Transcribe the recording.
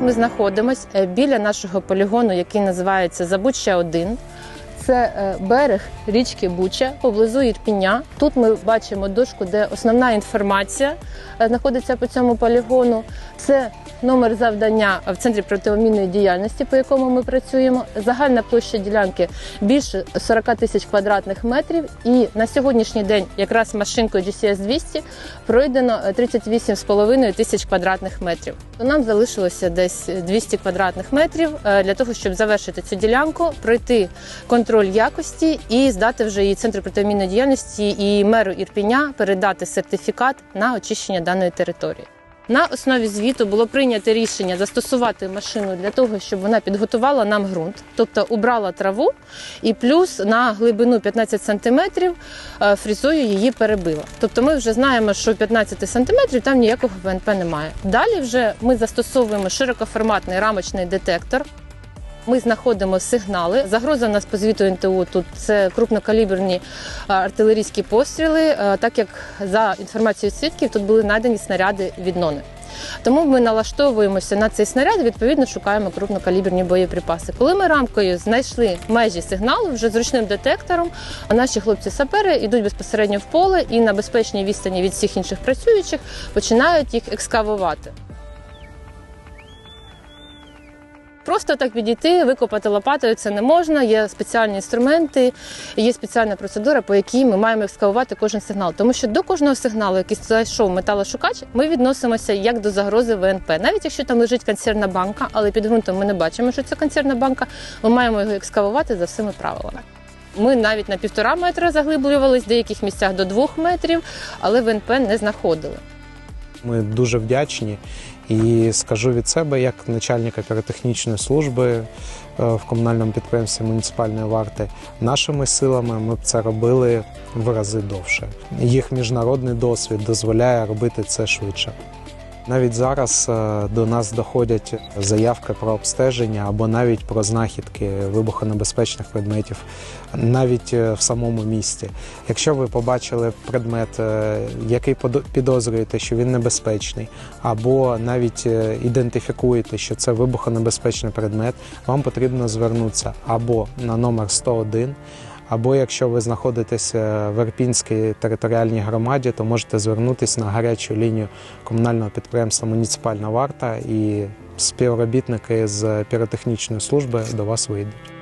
Ми знаходимося е, біля нашого полігону, який називається Забуча 1 Це е, берег річки Буча, поблизу Ірпіня. Тут ми бачимо дошку, де основна інформація е, знаходиться по цьому полігону. Це номер завдання в центрі протимінної діяльності, по якому ми працюємо. Загальна площа ділянки більше 40 тисяч квадратних метрів. І на сьогоднішній день, якраз машинкою GCS 200 пройдено е, 38,5 тисяч квадратних метрів. Нам залишилося десь 200 квадратних метрів е, для того, щоб завершити цю ділянку, пройти контроль якості і здати вже її центру протимінної діяльності і меру Ірпіня передати сертифікат на очищення даної території. На основі звіту було прийнято рішення застосувати машину для того, щоб вона підготувала нам ґрунт, тобто убрала траву і плюс на глибину 15 сантиметрів е, фрізою її перебила. Тобто ми вже знаємо, що 15 сантиметрів там ніякого ВНП немає. Далі вже ми застосовуємо широкоформатний рамочний детектор. Ми знаходимо сигнали. Загроза в нас по звіту НТУ тут це крупнокаліберні е, артилерійські постріли, е, так як за інформацією свідків тут були надані снаряди від нони. Тому ми налаштовуємося на цей снаряд, відповідно шукаємо крупнокаліберні боєприпаси. Коли ми рамкою знайшли межі сигналу вже зручним детектором, наші хлопці-сапери йдуть безпосередньо в поле і на безпечній відстані від всіх інших працюючих починають їх екскавувати. Просто так підійти, викопати лопатою це не можна. Є спеціальні інструменти, є спеціальна процедура, по якій ми маємо екскавувати кожен сигнал. Тому що до кожного сигналу, який зайшов металошукач, ми відносимося як до загрози ВНП. Навіть якщо там лежить консервна банка, але під ґрунтом ми не бачимо, що це консервна банка, ми маємо його екскавувати за всіми правилами. Ми навіть на півтора метра заглиблювались, в деяких місцях до двох метрів, але ВНП не знаходили. Ми дуже вдячні і скажу від себе, як начальника піротехнічної служби е, в комунальному підприємстві муніципальної варти, нашими силами ми б це робили в рази довше. Їх міжнародний досвід дозволяє робити це швидше. Навіть зараз е, до нас доходять заявки про обстеження або навіть про знахідки вибухонебезпечних предметів, навіть е, в самому місті. Якщо ви побачили предмет, е, який підозрюєте, що він небезпечний, або навіть ідентифікуєте, що це вибухонебезпечний предмет, вам потрібно звернутися або на номер 101, або якщо ви знаходитеся в Ірпінській територіальній громаді, то можете звернутися на гарячу лінію комунального підприємства Муніципальна варта і співробітники з піротехнічної служби до вас вийдуть.